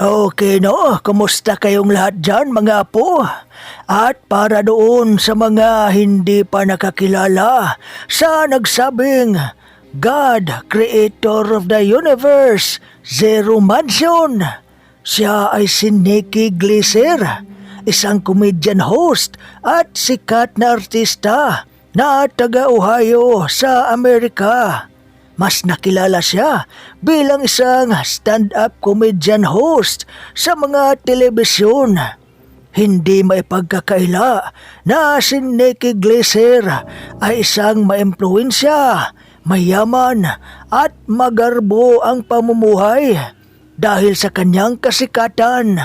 Okay no, kumusta kayong lahat dyan mga apo? At para doon sa mga hindi pa nakakilala sa nagsabing God, Creator of the Universe, Zero Mansion. Siya ay si Nikki Glaser, isang comedian host at sikat na artista na taga Ohio sa Amerika. Mas nakilala siya bilang isang stand-up comedian host sa mga telebisyon. Hindi may pagkakaila na si Nikki Glaser ay isang maimpluwensya, mayaman at magarbo ang pamumuhay dahil sa kanyang kasikatan.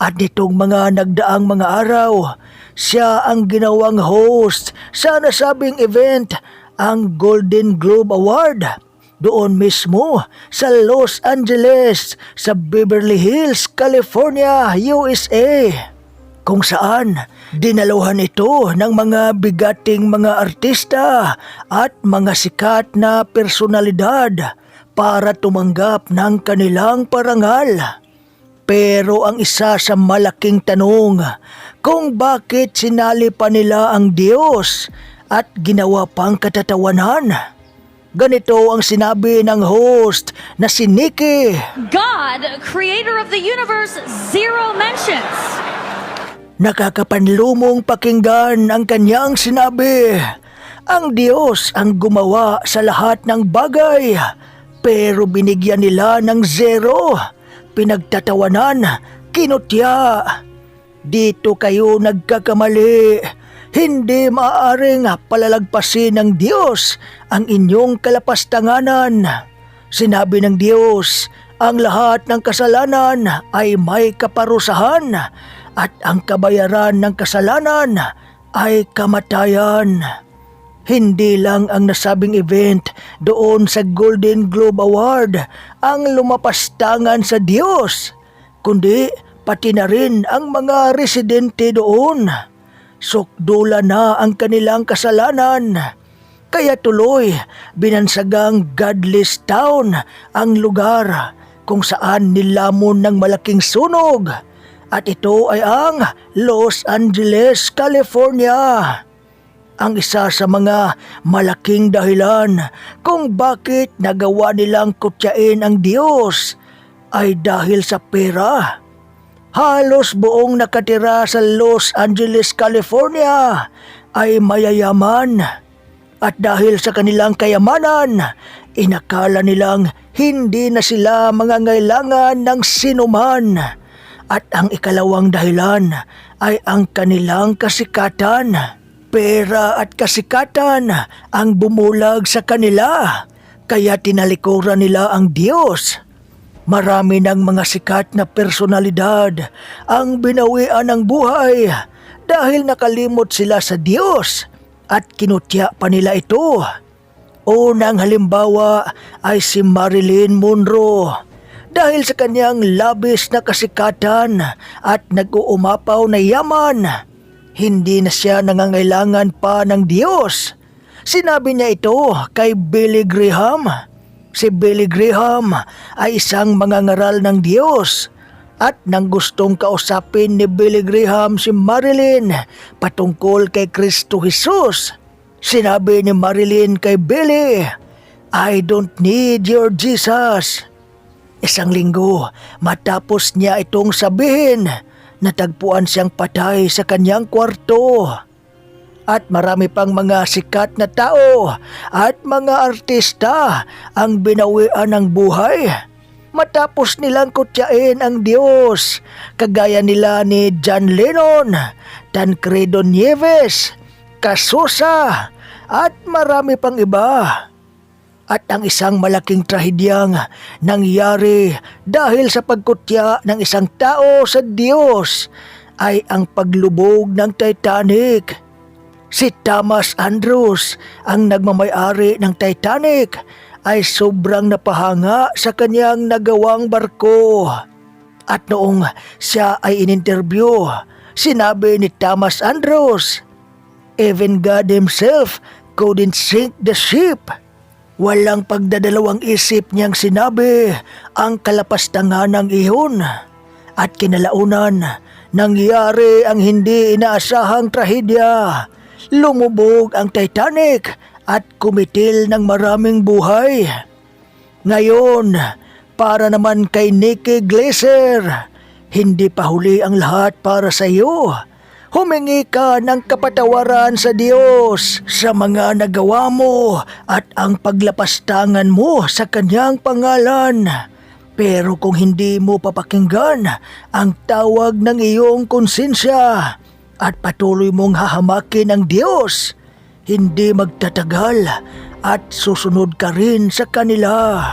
At nitong mga nagdaang mga araw, siya ang ginawang host sa nasabing event, ang Golden Globe Award. Doon mismo sa Los Angeles, sa Beverly Hills, California, USA. Kung saan dinaluhan ito ng mga bigating mga artista at mga sikat na personalidad para tumanggap ng kanilang parangal. Pero ang isa sa malaking tanong kung bakit sinali pa nila ang Diyos at ginawa pang katatawanan. Ganito ang sinabi ng host na si Nikki. God, creator of the universe, zero mentions. Nakakapanlumong pakinggan ang kanyang sinabi. Ang Diyos ang gumawa sa lahat ng bagay, pero binigyan nila ng zero. Pinagtatawanan, kinutya. Dito kayo nagkakamali. Hindi maaaring palalagpasin ng Diyos ang inyong kalapastanganan. Sinabi ng Diyos, ang lahat ng kasalanan ay may kaparusahan at ang kabayaran ng kasalanan ay kamatayan. Hindi lang ang nasabing event doon sa Golden Globe Award ang lumapastangan sa Diyos, kundi pati na rin ang mga residente doon. Sukdula na ang kanilang kasalanan. Kaya tuloy, binansagang godless town ang lugar kung saan nilamon ng malaking sunog. At ito ay ang Los Angeles, California. Ang isa sa mga malaking dahilan kung bakit nagawa nilang kutyain ang Diyos ay dahil sa pera. Halos buong nakatira sa Los Angeles, California ay mayayaman. At dahil sa kanilang kayamanan, inakala nilang hindi na sila mangangailangan ng sinuman. At ang ikalawang dahilan ay ang kanilang kasikatan. Pera at kasikatan ang bumulag sa kanila, kaya tinalikuran nila ang Diyos. Marami ng mga sikat na personalidad ang binawian ng buhay dahil nakalimot sila sa Diyos at kinutya pa nila ito. Unang halimbawa ay si Marilyn Monroe dahil sa kanyang labis na kasikatan at nag-uumapaw na yaman. Hindi na siya nangangailangan pa ng Diyos. Sinabi niya ito kay Billy Graham. Si Billy Graham ay isang mangangaral ng Diyos at nang gustong kausapin ni Billy Graham si Marilyn patungkol kay Kristo Jesus. Sinabi ni Marilyn kay Billy, I don't need your Jesus. Isang linggo matapos niya itong sabihin, natagpuan siyang patay sa kanyang kwarto. At marami pang mga sikat na tao at mga artista ang binawian ng buhay. Matapos nilang kutyain ang Diyos, kagaya nila ni John Lennon, Tancredo Nieves, Casusa, at marami pang iba. At ang isang malaking trahedyang nangyari dahil sa pagkutya ng isang tao sa Diyos ay ang paglubog ng Titanic. Si Thomas Andrews, ang nagmamayari ng Titanic, ay sobrang napahanga sa kanyang nagawang barko. At noong siya ay in-interview, sinabi ni Thomas Andrews, Even God himself couldn't sink the ship. Walang pagdadalawang isip niyang sinabi ang kalapastangan ng iyon. at kinalaunan nangyari ang hindi inaasahang trahedya. Lumubog ang Titanic at kumitil ng maraming buhay. Ngayon, para naman kay Nikki Glaser, hindi pa huli ang lahat para sa iyo. Humingi ka ng kapatawaran sa Diyos sa mga nagawa mo at ang paglapastangan mo sa kanyang pangalan. Pero kung hindi mo papakinggan ang tawag ng iyong konsensya at patuloy mong hahamakin ang Diyos, hindi magtatagal at susunod ka rin sa kanila.